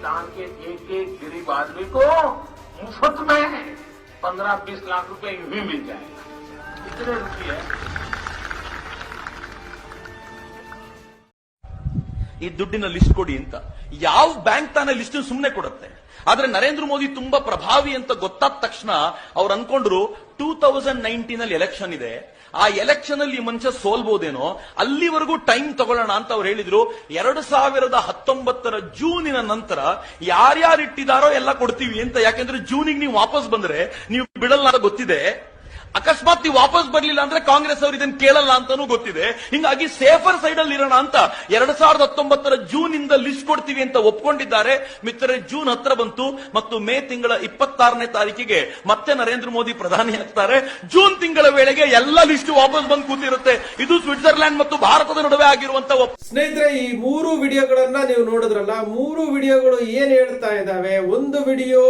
हिंदुस्तान के एक एक गरीब आदमी को मुफ्त में पंद्रह बीस लाख रुपए यूं ही मिल जाएगा इतने रुपये ಈ ದುಡ್ಡಿನ ಲಿಸ್ಟ್ ಕೊಡಿ ಅಂತ ಯಾವ ಬ್ಯಾಂಕ್ ತಾನೇ ಲಿಸ್ಟ್ ಸುಮ್ಮನೆ ಕೊಡುತ್ತೆ ಆದ್ರೆ ನರೇಂದ್ರ ಮೋದಿ ತುಂಬಾ ಪ್ರಭಾವಿ ಅಂತ ಗೊತ್ತಾದ ತಕ್ಷಣ ಅವ್ರು ಅನ್ಕೊಂಡ್ರು ಟೂ ತೌಸಂಡ್ ನೈನ್ಟೀನ್ ಅಲ್ಲಿ ಎಲೆಕ್ಷನ್ ಇದೆ ಆ ಎಲೆಕ್ಷನ್ ಅಲ್ಲಿ ಮನುಷ್ಯ ಸೋಲ್ಬೋದೇನೋ, ಅಲ್ಲಿವರೆಗೂ ಟೈಮ್ ತಗೊಳ್ಳೋಣ ಅಂತ ಅವ್ರು ಹೇಳಿದ್ರು. ಎರಡು ಸಾವಿರದ ಹತ್ತೊಂಬತ್ತರ ಜೂನಿನ ನಂತರ ಯಾರ್ಯಾರು ಇಟ್ಟಿದಾರೋ ಎಲ್ಲ ಕೊಡ್ತೀವಿ ಅಂತ, ಯಾಕೆಂದ್ರೆ ಜೂನಿಗೆ ನೀವು ವಾಪಸ್ ಬಂದ್ರೆ, ನೀವು ಬಿಡಲ್ಲ ಗೊತ್ತಿದೆ. ಅಕಸ್ಮಾತ್ ನೀವು ವಾಪಸ್ ಬರ್ಲಿಲ್ಲ ಅಂದ್ರೆ ಕಾಂಗ್ರೆಸ್ ಅವರು ಇದನ್ನು ಕೇಳಲ್ಲ ಅಂತಾನೂ ಗೊತ್ತಿದೆ. ಹಿಂಗಾಗಿ ಸೇಫರ್ ಸೈಡ್ ಅಲ್ಲಿ ಇರೋಣ ಅಂತ ಎರಡ್ ಸಾವಿರದ ಹತ್ತೊಂಬತ್ತರ ಜೂನ್ ಇಂದ ಲಿಸ್ಟ್ ಕೊಡ್ತೀವಿ ಅಂತ ಒಪ್ಕೊಂಡಿದ್ದಾರೆ. ಮಿತ್ರರೇ, ಜೂನ್ ಹತ್ರ ಬಂತು ಮತ್ತು ಮೇ ತಿಂಗಳ ಇಪ್ಪತ್ತಾರನೇ ತಾರೀಕಿಗೆ ಮತ್ತೆ ನರೇಂದ್ರ ಮೋದಿ ಪ್ರಧಾನಿ ಆಗ್ತಾರೆ. ಜೂನ್ ತಿಂಗಳ ವೇಳೆಗೆ ಎಲ್ಲ ಲಿಸ್ಟ್ ವಾಪಸ್ ಬಂದು ಕೂತಿರುತ್ತೆ. ಇದು ಸ್ವಿಟ್ಜರ್ಲ್ಯಾಂಡ್ ಮತ್ತು ಭಾರತದ ನಡುವೆ ಆಗಿರುವಂತ ಸ್ನೇಹಿತರೆ, ಈ ಮೂರು ವಿಡಿಯೋಗಳನ್ನ ನೀವು ನೋಡಿದ್ರಲ್ಲ, ಮೂರು ವಿಡಿಯೋಗಳು ಏನ್ ಹೇಳ್ತಾ ಇದ್ದಾವೆ? ಒಂದು ವಿಡಿಯೋ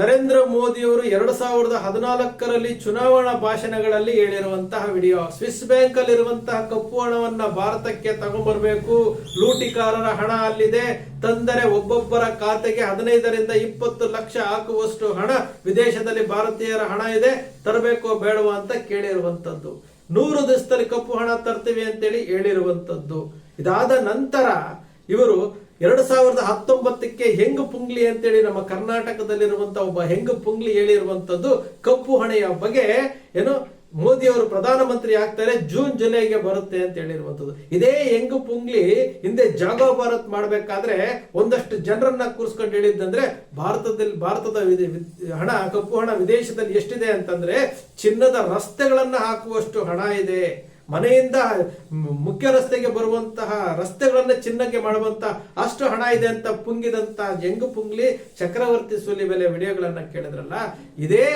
ನರೇಂದ್ರ ಮೋದಿ ಅವರು ಎರಡ್ ಸಾವಿರದ ಹದಿನಾಲ್ಕರಲ್ಲಿ ಚುನಾವಣಾ ಭಾಷಣಗಳಲ್ಲಿ ಹೇಳಿರುವಂತಹ ವಿಡಿಯೋ, ಸ್ವಿಸ್ ಬ್ಯಾಂಕ್ ಅಲ್ಲಿ ಇರುವಂತಹ ಕಪ್ಪು ಹಣವನ್ನ ಭಾರತಕ್ಕೆ ತಗೊಂಡ್ಬರ್ಬೇಕು ಲೂಟಿಕಾರರ ಹಣ ಅಲ್ಲಿದೆ, ತಂದರೆ ಒಬ್ಬೊಬ್ಬರ ಖಾತೆಗೆ ಹದಿನೈದರಿಂದ ಇಪ್ಪತ್ತು ಲಕ್ಷ ಹಾಕುವಷ್ಟು ಹಣ ವಿದೇಶದಲ್ಲಿ ಭಾರತೀಯರ ಹಣ ಇದೆ, ತರಬೇಕೋ ಬೇಡವೋ ಅಂತ ಕೇಳಿರುವಂತದ್ದು ನೂರು ದಿವಸದಲ್ಲಿ ಕಪ್ಪು ಹಣ ತರ್ತೀವಿ ಅಂತೇಳಿ ಹೇಳಿರುವಂತದ್ದು ಇದಾದ ನಂತರ ಇವರು ಎರಡ್ ಸಾವಿರದ ಹತ್ತೊಂಬತ್ತಕ್ಕೆ ಹೆಂಗು ಪುಂಗ್ಲಿ ಅಂತೇಳಿ ನಮ್ಮ ಕರ್ನಾಟಕದಲ್ಲಿರುವಂತ ಒಬ್ಬ ಹೆಂಗು ಪುಂಗ್ಲಿ ಹೇಳಿರುವಂತದ್ದು ಕಪ್ಪು ಹಣೆಯ ಬಗ್ಗೆ ಏನು ಮೋದಿ ಅವರು ಪ್ರಧಾನಮಂತ್ರಿ ಆಗ್ತಾರೆ, ಜೂನ್ ಜುಲೈಗೆ ಬರುತ್ತೆ ಅಂತ ಹೇಳಿರುವಂತದ್ದು. ಇದೇ ಹೆಂಗು ಪುಂಗ್ಲಿ ಹಿಂದೆ ಜಾಗೋ ಭಾರತ್ ಮಾಡಬೇಕಾದ್ರೆ ಒಂದಷ್ಟು ಜನರನ್ನ ಕೂರಿಸ್ಕೊಂಡು ಹೇಳಿದ್ದಂದ್ರೆ ಭಾರತದಲ್ಲಿ ಭಾರತದ ಹಣ, ಕಪ್ಪು ಹಣ ವಿದೇಶದಲ್ಲಿ ಎಷ್ಟಿದೆ ಅಂತಂದ್ರೆ ಚಿನ್ನದ ರಸ್ತೆಗಳನ್ನ ಹಾಕುವಷ್ಟು ಹಣ ಇದೆ. ಮನೆಯಿಂದ ಮುಖ್ಯ ರಸ್ತೆಗೆ ಬರುವಂತಹ ರಸ್ತೆಗಳನ್ನ ಚಿನ್ನಕ್ಕೆ ಮಾಡುವಂತ ಅಷ್ಟು ಹಣ ಇದೆ ಅಂತ ಪುಂಗಿದಂತ ಜಂಗು ಪುಂಗ್ಲಿ ಚಕ್ರವರ್ತಿ ಸುಲಿಬೆಲೆ ವಿಡಿಯೋಗಳನ್ನ ಕೇಳಿದ್ರಲ್ಲ, ಇದೇ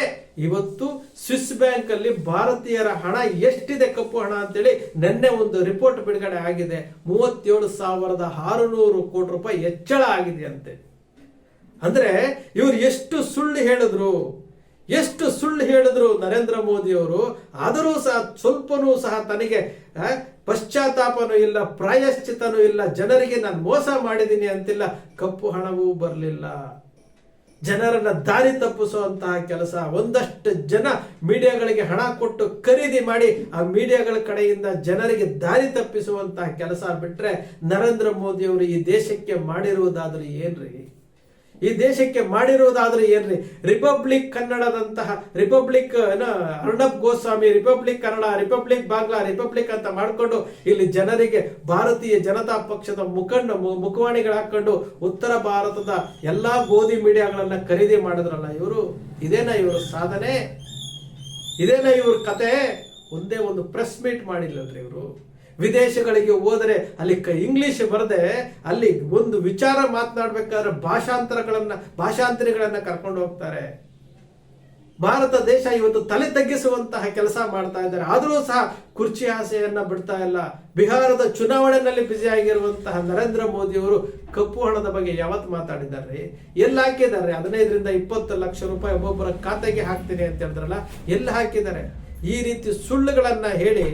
ಇವತ್ತು ಸ್ವಿಸ್ ಬ್ಯಾಂಕ್ ಅಲ್ಲಿ ಭಾರತೀಯರ ಹಣ ಎಷ್ಟಿದೆ ಕಪ್ಪು ಹಣ ಅಂತೇಳಿ ನಿನ್ನೆ ಒಂದು ರಿಪೋರ್ಟ್ ಬಿಡುಗಡೆ ಆಗಿದೆ. ಮೂವತ್ತೇಳು ಸಾವಿರದ ಆರುನೂರು ಕೋಟಿ ರೂಪಾಯಿ ಹೆಚ್ಚಳ ಆಗಿದೆ ಅಂತೆ. ಅಂದ್ರೆ ಇವ್ರು ಎಷ್ಟು ಸುಳ್ಳು ಹೇಳಿದ್ರು? ಎಷ್ಟು ಸುಳ್ಳು ಹೇಳಿದ್ರು ನರೇಂದ್ರ ಮೋದಿ ಅವರು, ಆದರೂ ಸಹ ಸ್ವಲ್ಪನೂ ಸಹ ತನಗೆ ಪಶ್ಚಾತ್ತಾಪನೂ ಇಲ್ಲ ಪ್ರಾಯಶ್ಚಿತನೂ ಇಲ್ಲ, ಜನರಿಗೆ ನಾನು ಮೋಸ ಮಾಡಿದ್ದೀನಿ ಅಂತಿಲ್ಲ, ಕಪ್ಪು ಹಣವೂ ಬರಲಿಲ್ಲ. ಜನರನ್ನ ದಾರಿ ತಪ್ಪಿಸುವಂತಹ ಕೆಲಸ ಒಂದಷ್ಟು ಜನ ಮೀಡಿಯಾಗಳಿಗೆ ಹಣ ಕೊಟ್ಟು ಖರೀದಿ ಮಾಡಿ, ಆ ಮೀಡಿಯಾಗಳ ಕಡೆಯಿಂದ ಜನರಿಗೆ ದಾರಿ ತಪ್ಪಿಸುವಂತಹ ಕೆಲಸ ಬಿಟ್ಟರೆ ನರೇಂದ್ರ ಮೋದಿಯವರು ಈ ದೇಶಕ್ಕೆ ಮಾಡಿರುವುದಾದ್ರೂ ಏನ್ರಿ? ಈ ದೇಶಕ್ಕೆ ಮಾಡಿರುವುದಾದ್ರೆ ಏನ್ರಿ? Republic ಕನ್ನಡದಂತಹ Republic Arnab Goswami, Republic Kannada, Republic Bangla, Republic ಅಂತ ಮಾಡಿಕೊಂಡು ಇಲ್ಲಿ ಜನರಿಗೆ ಭಾರತೀಯ ಜನತಾ ಪಕ್ಷದ ಮುಖಂಡ ಮುಖವಾಣಿಗಳು ಹಾಕೊಂಡು ಉತ್ತರ ಭಾರತದ ಎಲ್ಲಾ ಗೋಧಿ ಮೀಡಿಯಾಗಳನ್ನ ಖರೀದಿ ಮಾಡಿದ್ರಲ್ಲ ಇವರು? ಇದೇನಾ ಇವರು ಸಾಧನೆ? ಇದೇನಾ ಇವ್ರ ಕತೆ? ಒಂದೇ ಒಂದು ಪ್ರೆಸ್ ಮೀಟ್ ಮಾಡಿಲ್ಲಲ್ರಿ ಇವರು? ವಿದೇಶಗಳಿಗೆ ಹೋದರೆ ಅಲ್ಲಿ ಇಂಗ್ಲಿಷ್ ಬರದೆ ಅಲ್ಲಿ ಒಂದು ವಿಚಾರ ಮಾತನಾಡಬೇಕಾದ್ರೆ ಭಾಷಾಂತರಗಳನ್ನು, ಭಾಷಾಂತರಿಗಳನ್ನು ಕರ್ಕೊಂಡು ಹೋಗ್ತಾರೆ. ಭಾರತ ದೇಶ ಇವತ್ತು ತಲೆ ತಗ್ಗಿಸುವಂತಹ ಕೆಲಸ ಮಾಡ್ತಾ ಇದ್ದಾರೆ. ಆದರೂ ಸಹ ಕುರ್ಚಿ ಆಸೆಯನ್ನ ಬಿಡ್ತಾ ಇಲ್ಲ. ಬಿಹಾರದ ಚುನಾವಣೆಯಲ್ಲಿ ಬ್ಯುಸಿ ಆಗಿರುವಂತಹ ನರೇಂದ್ರ ಮೋದಿ ಅವರು ಕಪ್ಪು ಹಣದ ಬಗ್ಗೆ ಯಾವತ್ತು ಮಾತಾಡಿದ್ದಾರೆ? ಎಲ್ಲಿ ಹಾಕಿದ್ದಾರೆ? ಹದಿನೈದರಿಂದ ಇಪ್ಪತ್ತು ಲಕ್ಷ ರೂಪಾಯಿ ಒಬ್ಬೊಬ್ಬರ ಖಾತೆಗೆ ಹಾಕ್ತೀನಿ ಅಂತ ಹೇಳಿದ್ರಲ್ಲ, ಎಲ್ಲಿ ಹಾಕಿದ್ದಾರೆ? ಈ ರೀತಿ ಸುಳ್ಳುಗಳನ್ನ ಹೇಳಿ,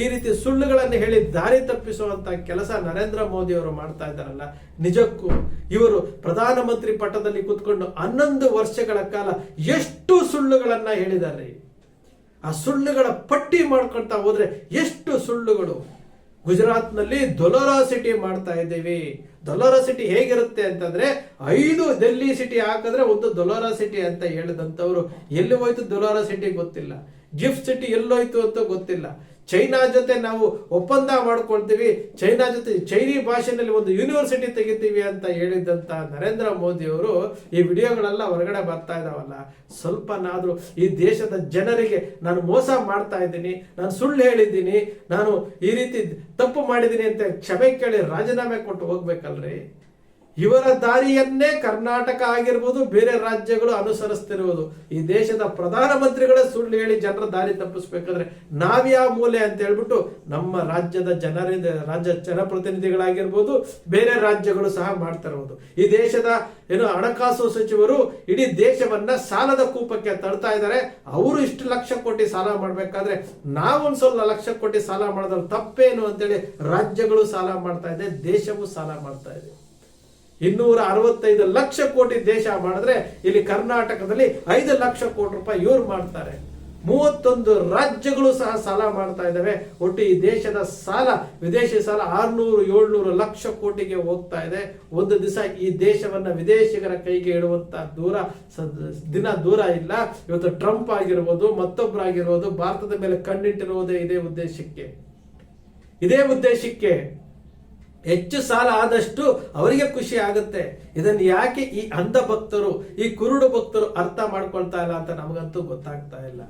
ಈ ರೀತಿ ಸುಳ್ಳುಗಳನ್ನು ಹೇಳಿ ದಾರಿ ತಪ್ಪಿಸುವಂತ ಕೆಲಸ ನರೇಂದ್ರ ಮೋದಿ ಅವರು ಮಾಡ್ತಾ ಇದ್ದಾರಲ್ಲ, ನಿಜಕ್ಕೂ ಇವರು ಪ್ರಧಾನಮಂತ್ರಿ ಪಟ್ಟದಲ್ಲಿ ಕೂತ್ಕೊಂಡು ಹನ್ನೊಂದು ವರ್ಷಗಳ ಕಾಲ ಎಷ್ಟು ಸುಳ್ಳುಗಳನ್ನ ಹೇಳಿದ್ದಾರೆ ಆ ಸುಳ್ಳುಗಳ ಪಟ್ಟಿ ಮಾಡ್ಕೊಳ್ತಾ ಹೋದ್ರೆ ಎಷ್ಟು ಸುಳ್ಳುಗಳು. ಗುಜರಾತ್ನಲ್ಲಿ ದೊಲೋರಾ ಸಿಟಿ ಮಾಡ್ತಾ ಇದ್ದೀವಿ. ದೊಲೋರಾ ಸಿಟಿ ಹೇಗಿರುತ್ತೆ ಅಂತಂದ್ರೆ, ಐದು ಡೆಲ್ಲಿ ಸಿಟಿ ಹಾಕಿದ್ರೆ ಒಂದು ದೊಲೋರಾ ಸಿಟಿ ಅಂತ ಹೇಳಿದಂಥವ್ರು. ಎಲ್ಲಿ ಹೋಯ್ತು ದೊಲೋರಾ ಸಿಟಿ ಗೊತ್ತಿಲ್ಲ. ಗಿಫ್ಟ್ ಸಿಟಿ ಎಲ್ಲೋಯ್ತು ಅಂತ ಗೊತ್ತಿಲ್ಲ. ಚೈನಾ ಜೊತೆ ನಾವು ಒಪ್ಪಂದ ಮಾಡ್ಕೊಳ್ತೀವಿ. ಚೈನಾ ಜೊತೆ ಚೈನೀ ಭಾಷೆನಲ್ಲಿ ಒಂದು ಯೂನಿವರ್ಸಿಟಿ ತೆಗಿತೀವಿ ಅಂತ ಹೇಳಿದಂತ ನರೇಂದ್ರ ಮೋದಿ ಅವರು ಈ ವಿಡಿಯೋಗಳೆಲ್ಲ ಹೊರಗಡೆ ಬರ್ತಾ ಇದಾವಲ್ಲ. ಸ್ವಲ್ಪನಾದರೂ ಈ ದೇಶದ ಜನರಿಗೆ ನಾನು ಮೋಸ ಮಾಡ್ತಾ ಇದ್ದೀನಿ, ನಾನು ಸುಳ್ಳು ಹೇಳಿದ್ದೀನಿ, ನಾನು ಈ ರೀತಿ ತಪ್ಪು ಮಾಡಿದ್ದೀನಿ ಅಂತ ಕ್ಷಮೆ ಕೇಳಿ ರಾಜೀನಾಮೆ ಕೊಟ್ಟು ಹೋಗ್ಬೇಕಲ್ರಿ? ಇವರ ದಾರಿಯನ್ನೇ ಕರ್ನಾಟಕ ಆಗಿರ್ಬೋದು, ಬೇರೆ ರಾಜ್ಯಗಳು ಅನುಸರಿಸ್ತಿರುವುದು. ಈ ದೇಶದ ಪ್ರಧಾನಮಂತ್ರಿಗಳೇ ಸುಳ್ಳು ಹೇಳಿ ಜನರ ದಾರಿ ತಪ್ಪಿಸ್ಬೇಕಾದ್ರೆ ನಾವ್ಯಾವ ಮೂಲೆ ಅಂತ ಹೇಳ್ಬಿಟ್ಟು ನಮ್ಮ ರಾಜ್ಯದ ಜನರಿಂದ ರಾಜ್ಯ ಜನಪ್ರತಿನಿಧಿಗಳಾಗಿರ್ಬೋದು, ಬೇರೆ ರಾಜ್ಯಗಳು ಸಹ ಮಾಡ್ತಾ ಇರುವುದು ಈ ದೇಶದ ಏನು ಹಣಕಾಸು ಸಚಿವರು ಇಡೀ ದೇಶವನ್ನ ಸಾಲದ ಕೂಪಕ್ಕೆ ತಳ್ತಾ ಇದ್ದಾರೆ. ಅವರು ಇಷ್ಟು ಲಕ್ಷ ಕೋಟಿ ಸಾಲ ಮಾಡ್ಬೇಕಾದ್ರೆ ನಾವೊಂದು ಸ್ವಲ್ಪ ಲಕ್ಷ ಕೋಟಿ ಸಾಲ ಮಾಡಿದ್ರೆ ತಪ್ಪೇನು ಅಂತೇಳಿ ರಾಜ್ಯಗಳು ಸಾಲ ಮಾಡ್ತಾ ಇದೆ, ದೇಶವೂ ಸಾಲ ಮಾಡ್ತಾ ಇದೆ. ಇನ್ನೂರ ಅರವತ್ತೈದು ಲಕ್ಷ ಕೋಟಿ ದೇಶ ಮಾಡಿದ್ರೆ ಇಲ್ಲಿ ಕರ್ನಾಟಕದಲ್ಲಿ ಐದು ಲಕ್ಷ ಕೋಟಿ ರೂಪಾಯಿ ಇವ್ರು ಮಾಡ್ತಾರೆ. ಮೂವತ್ತೊಂದು ರಾಜ್ಯಗಳು ಸಹ ಸಾಲ ಮಾಡ್ತಾ ಇದ್ದಾವೆ. ಒಟ್ಟು ಈ ದೇಶದ ಸಾಲ, ವಿದೇಶಿ ಸಾಲ ಆರ್ನೂರು, ಏಳ್ನೂರು ಲಕ್ಷ ಕೋಟಿಗೆ ಹೋಗ್ತಾ ಇದೆ. ಒಂದು ದಿವಸ ಈ ದೇಶವನ್ನ ವಿದೇಶಿಗರ ಕೈಗೆ ಇಡುವಂತ ದೂರ ದಿನ ದೂರ ಇಲ್ಲ. ಇವತ್ತು ಟ್ರಂಪ್ ಆಗಿರ್ಬೋದು ಮತ್ತೊಬ್ಬರಾಗಿರ್ಬೋದು ಭಾರತದ ಮೇಲೆ ಕಣ್ಣಿಟ್ಟಿರುವುದೇ ಇದೇ ಉದ್ದೇಶಕ್ಕೆ. ಇದೇ ಉದ್ದೇಶಕ್ಕೆ ಹೆಚ್ಚು ಸಾಲ ಆದಷ್ಟು ಅವರಿಗೆ ಖುಷಿ ಆಗುತ್ತೆ. ಇದನ್ನು ಯಾಕೆ ಈ ಅಂಧ ಭಕ್ತರು ಈ ಕುರುಡು ಭಕ್ತರು ಅರ್ಥ ಮಾಡ್ಕೊಳ್ತಾ ಇಲ್ಲ ಅಂತ ನಮಗಂತೂ ಗೊತ್ತಾಗ್ತಾ ಇಲ್ಲ.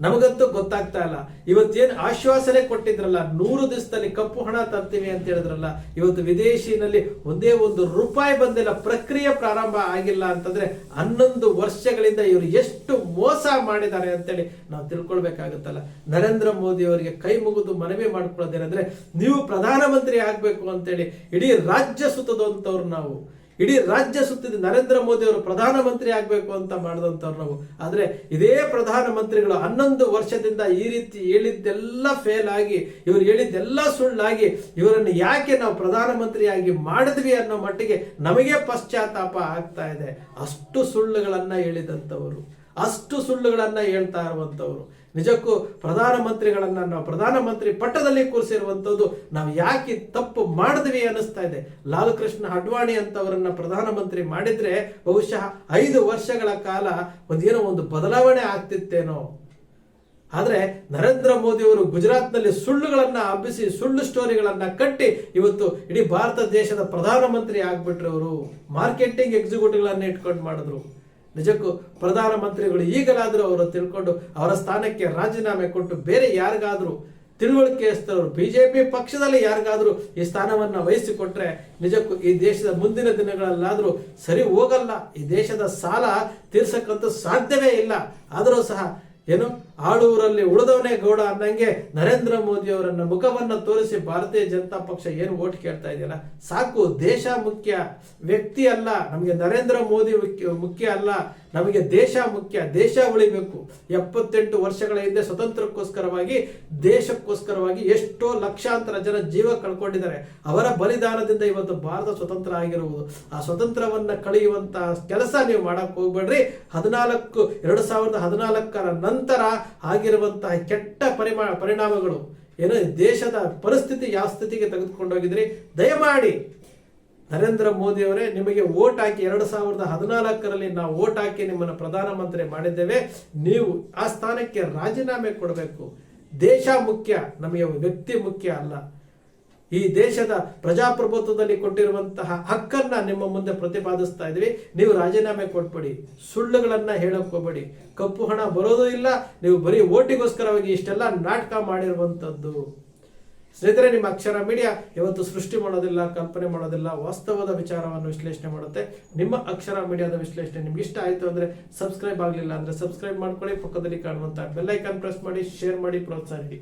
ನಮಗಂತೂ ಗೊತ್ತಾಗ್ತಾ ಇಲ್ಲ. ಇವತ್ತೇನು ಆಶ್ವಾಸನೆ ಕೊಟ್ಟಿದ್ರಲ್ಲ, ನೂರು ದಿವಸದಲ್ಲಿ ಕಪ್ಪು ಹಣ ತರ್ತೀವಿ ಅಂತ ಹೇಳಿದ್ರಲ್ಲ, ಇವತ್ತು ವಿದೇಶಿನಲ್ಲಿ ಒಂದೇ ಒಂದು ರೂಪಾಯಿ ಬಂದಿಲ್ಲ, ಪ್ರಕ್ರಿಯೆ ಪ್ರಾರಂಭ ಆಗಿಲ್ಲ ಅಂತಂದ್ರೆ ಹನ್ನೊಂದು ವರ್ಷಗಳಿಂದ ಇವರು ಎಷ್ಟು ಮೋಸ ಮಾಡಿದ್ದಾರೆ ಅಂತೇಳಿ ನಾವು ತಿಳ್ಕೊಳ್ಬೇಕಾಗುತ್ತಲ್ಲ. ನರೇಂದ್ರ ಮೋದಿ ಅವರಿಗೆ ಕೈ ಮುಗಿದು ಮನವಿ ಮಾಡ್ಕೊಳ್ಳೋದೇನೆಂದ್ರೆ, ನೀವು ಪ್ರಧಾನಮಂತ್ರಿ ಆಗ್ಬೇಕು ಅಂತೇಳಿ ಇಡೀ ರಾಜ್ಯ ಸುತ್ತದಂತವ್ರು ನಾವು. ಇಡೀ ರಾಜ್ಯ ಸುತ್ತಿದ ನರೇಂದ್ರ ಮೋದಿ ಅವರು ಪ್ರಧಾನಮಂತ್ರಿ ಆಗಬೇಕು ಅಂತ ಮಾಡಿದಂಥವ್ರು ನಾವು. ಆದರೆ ಇದೇ ಪ್ರಧಾನಮಂತ್ರಿಗಳು ಹನ್ನೊಂದು ವರ್ಷದಿಂದ ಈ ರೀತಿ ಹೇಳಿದ್ದೆಲ್ಲ ಫೇಲ್ ಆಗಿ, ಇವರು ಹೇಳಿದ್ದೆಲ್ಲ ಸುಳ್ಳಾಗಿ, ಇವರನ್ನು ಯಾಕೆ ನಾವು ಪ್ರಧಾನಮಂತ್ರಿಯಾಗಿ ಮಾಡಿದ್ವಿ ಅನ್ನೋ ಮಟ್ಟಿಗೆ ನಮಗೆ ಪಶ್ಚಾತ್ತಾಪ ಆಗ್ತಾ ಇದೆ. ಅಷ್ಟು ಸುಳ್ಳುಗಳನ್ನು ಹೇಳಿದಂಥವರು. ಅಷ್ಟು ಸುಳ್ಳುಗಳನ್ನು ಹೇಳ್ತಾ ಇರುವಂತವ್ರು ನಿಜಕ್ಕೂ ಪ್ರಧಾನಮಂತ್ರಿಗಳನ್ನು ನಾವು ಪ್ರಧಾನಮಂತ್ರಿ ಪಟ್ಟದಲ್ಲಿ ಕೂರಿಸಿರುವಂಥದ್ದು ನಾವು ಯಾಕೆ ತಪ್ಪು ಮಾಡಿದ್ವಿ ಅನ್ನಿಸ್ತಾ ಇದೆ. ಲಾಲ್ ಕೃಷ್ಣ ಅಡ್ವಾಣಿ ಅಂತವರನ್ನ ಪ್ರಧಾನಮಂತ್ರಿ ಮಾಡಿದ್ರೆ ಬಹುಶಃ ಐದು ವರ್ಷಗಳ ಕಾಲ ಒಂದೇನೋ ಒಂದು ಬದಲಾವಣೆ ಆಗ್ತಿತ್ತೇನೋ. ಆದರೆ ನರೇಂದ್ರ ಮೋದಿ ಅವರು ಗುಜರಾತ್ನಲ್ಲಿ ಸುಳ್ಳುಗಳನ್ನು ಹಬ್ಬಿಸಿ ಸುಳ್ಳು ಸ್ಟೋರಿಗಳನ್ನು ಕಟ್ಟಿ ಇವತ್ತು ಇಡೀ ಭಾರತ ದೇಶದ ಪ್ರಧಾನಮಂತ್ರಿ ಆಗ್ಬಿಟ್ರು ಅವರು ಮಾರ್ಕೆಟಿಂಗ್ ಎಕ್ಸಿಕ್ಯೂಟಿವ್ಗಳನ್ನ ಇಟ್ಕೊಂಡು ಮಾಡಿದ್ರು. ನಿಜಕ್ಕೂ ಪ್ರಧಾನಮಂತ್ರಿಗಳು ಈಗಲಾದರೂ ಅವರು ತಿಳ್ಕೊಂಡು ಅವರ ಸ್ಥಾನಕ್ಕೆ ರಾಜೀನಾಮೆ ಕೊಟ್ಟು ಬೇರೆ ಯಾರಿಗಾದರೂ ತಿಳುವಳಿಕೆಯಸ್ಥರವರು ಬಿ ಜೆ ಬಿಜೆಪಿ ಪಕ್ಷದಲ್ಲಿ ಯಾರಿಗಾದರೂ ಈ ಸ್ಥಾನವನ್ನ ವಹಿಸಿಕೊಟ್ರೆ ನಿಜಕ್ಕೂ ಈ ದೇಶದ ಮುಂದಿನ ದಿನಗಳಲ್ಲಾದರೂ ಸರಿ ಹೋಗಲ್ಲ. ಈ ದೇಶದ ಸಾಲ ತೀರ್ಸಕ್ಕಂತೂ ಸಾಧ್ಯವೇ ಇಲ್ಲ. ಆದರೂ ಸಹ ಏನು? ಆಳೂರಲ್ಲಿ ಉಳಿದವನೇ ಗೌಡ ಅನ್ನಂಗೆ ನರೇಂದ್ರ ಮೋದಿ ಅವರನ್ನ ಮುಖವನ್ನು ತೋರಿಸಿ ಭಾರತೀಯ ಜನತಾ ಪಕ್ಷ ಏನು ಓಟ್ ಕೇಳ್ತಾ ಇದೆಯಲ್ಲ? ಸಾಕು, ದೇಶ ಮುಖ್ಯ ವ್ಯಕ್ತಿ ಅಲ್ಲ, ನಮಗೆ ನರೇಂದ್ರ ಮೋದಿ ಮುಖ್ಯ ಮುಖ್ಯ ಅಲ್ಲ. ನಮಗೆ ದೇಶ ಮುಖ್ಯ, ದೇಶ ಉಳಿಬೇಕು ಎಪ್ಪತ್ತೆಂಟು ವರ್ಷಗಳ ಹಿಂದೆ ಸ್ವತಂತ್ರಕ್ಕೋಸ್ಕರವಾಗಿ, ದೇಶಕ್ಕೋಸ್ಕರವಾಗಿ ಎಷ್ಟೋ ಲಕ್ಷಾಂತರ ಜನ ಜೀವ ಕಳ್ಕೊಂಡಿದ್ದಾರೆ. ಅವರ ಬಲಿದಾನದಿಂದ ಇವತ್ತು ಭಾರತ ಸ್ವತಂತ್ರ ಆಗಿರುವುದು. ಆ ಸ್ವತಂತ್ರವನ್ನ ಕಳೆಯುವಂತಹ ಕೆಲಸ ನೀವು ಮಾಡಕ್ ಹೋಗ್ಬೇಡ್ರಿ. ಹದಿನಾಲ್ಕು, ಎರಡು ಸಾವಿರದ ಹದಿನಾಲ್ಕರ ನಂತರ ಆಗಿರುವಂತಹ ಕೆಟ್ಟ ಪರಿಮಾ, ಪರಿಣಾಮಗಳು, ಏನು ದೇಶದ ಪರಿಸ್ಥಿತಿ ಯಾವ ಸ್ಥಿತಿಗೆ ತೆಗೆದುಕೊಂಡೋಗಿದ್ರಿ ದಯಮಾಡಿ ನರೇಂದ್ರ ಮೋದಿ ಅವರೇ ನಿಮಗೆ ಓಟ್ ಹಾಕಿ ಎರಡು ಸಾವಿರದ ಹದಿನಾಲ್ಕರಲ್ಲಿ ನಾವು ಓಟ್ ಹಾಕಿ ನಿಮ್ಮನ್ನು ಪ್ರಧಾನಮಂತ್ರಿ ಮಾಡಿದ್ದೇವೆ. ನೀವು ಆ ಸ್ಥಾನಕ್ಕೆ ರಾಜೀನಾಮೆ ಕೊಡಬೇಕು. ದೇಶ ಮುಖ್ಯ, ನಮಗೆ ವ್ಯಕ್ತಿ ಮುಖ್ಯ ಅಲ್ಲ. ಈ ದೇಶದ ಪ್ರಜಾಪ್ರಭುತ್ವದಲ್ಲಿ ಕೊಟ್ಟಿರುವಂತಹ ಹಕ್ಕನ್ನ ನಿಮ್ಮ ಮುಂದೆ ಪ್ರತಿಪಾದಿಸ್ತಾ ಇದ್ವಿ ನೀವು ರಾಜೀನಾಮೆ ಕೊಟ್ಬಿಡಿ. ಸುಳ್ಳುಗಳನ್ನು ಹೇಳಕ್ ಹೋಗ್ಬೇಡಿ. ಕಪ್ಪು ಹಣ ಬರೋದೂ ಇಲ್ಲ. ನೀವು ಬರೀ ಓಟಿಗೋಸ್ಕರವಾಗಿ ಇಷ್ಟೆಲ್ಲ ನಾಟಕ ಮಾಡಿರುವಂತದ್ದು. ಸ್ನೇಹಿತರೆ, ನಿಮ್ಮ ಅಕ್ಷರ ಮೀಡಿಯಾ ಇವತ್ತು ಸೃಷ್ಟಿ ಮಾಡೋದಿಲ್ಲ, ಕಲ್ಪನೆ ಮಾಡೋದಿಲ್ಲ, ವಾಸ್ತವದ ವಿಚಾರವನ್ನು ವಿಶ್ಲೇಷಣೆ ಮಾಡುತ್ತೆ. ನಿಮ್ಮ ಅಕ್ಷರ ಮೀಡಿಯಾದ ವಿಶ್ಲೇಷಣೆ ನಿಮ್ಗೆ ಇಷ್ಟ ಆಯಿತು ಅಂದರೆ ಸಬ್ಸ್ಕ್ರೈಬ್ ಆಗಲಿಲ್ಲ ಅಂದರೆ ಸಬ್ಸ್ಕ್ರೈಬ್ ಮಾಡ್ಕೊಳ್ಳಿ. ಪಕ್ಕದಲ್ಲಿ ಕಾಣುವಂಥ ಬೆಲ್ ಐಕಾನ್ ಪ್ರೆಸ್ ಮಾಡಿ, ಶೇರ್ ಮಾಡಿ, ಪ್ರೋತ್ಸಾಹಿಸಿ.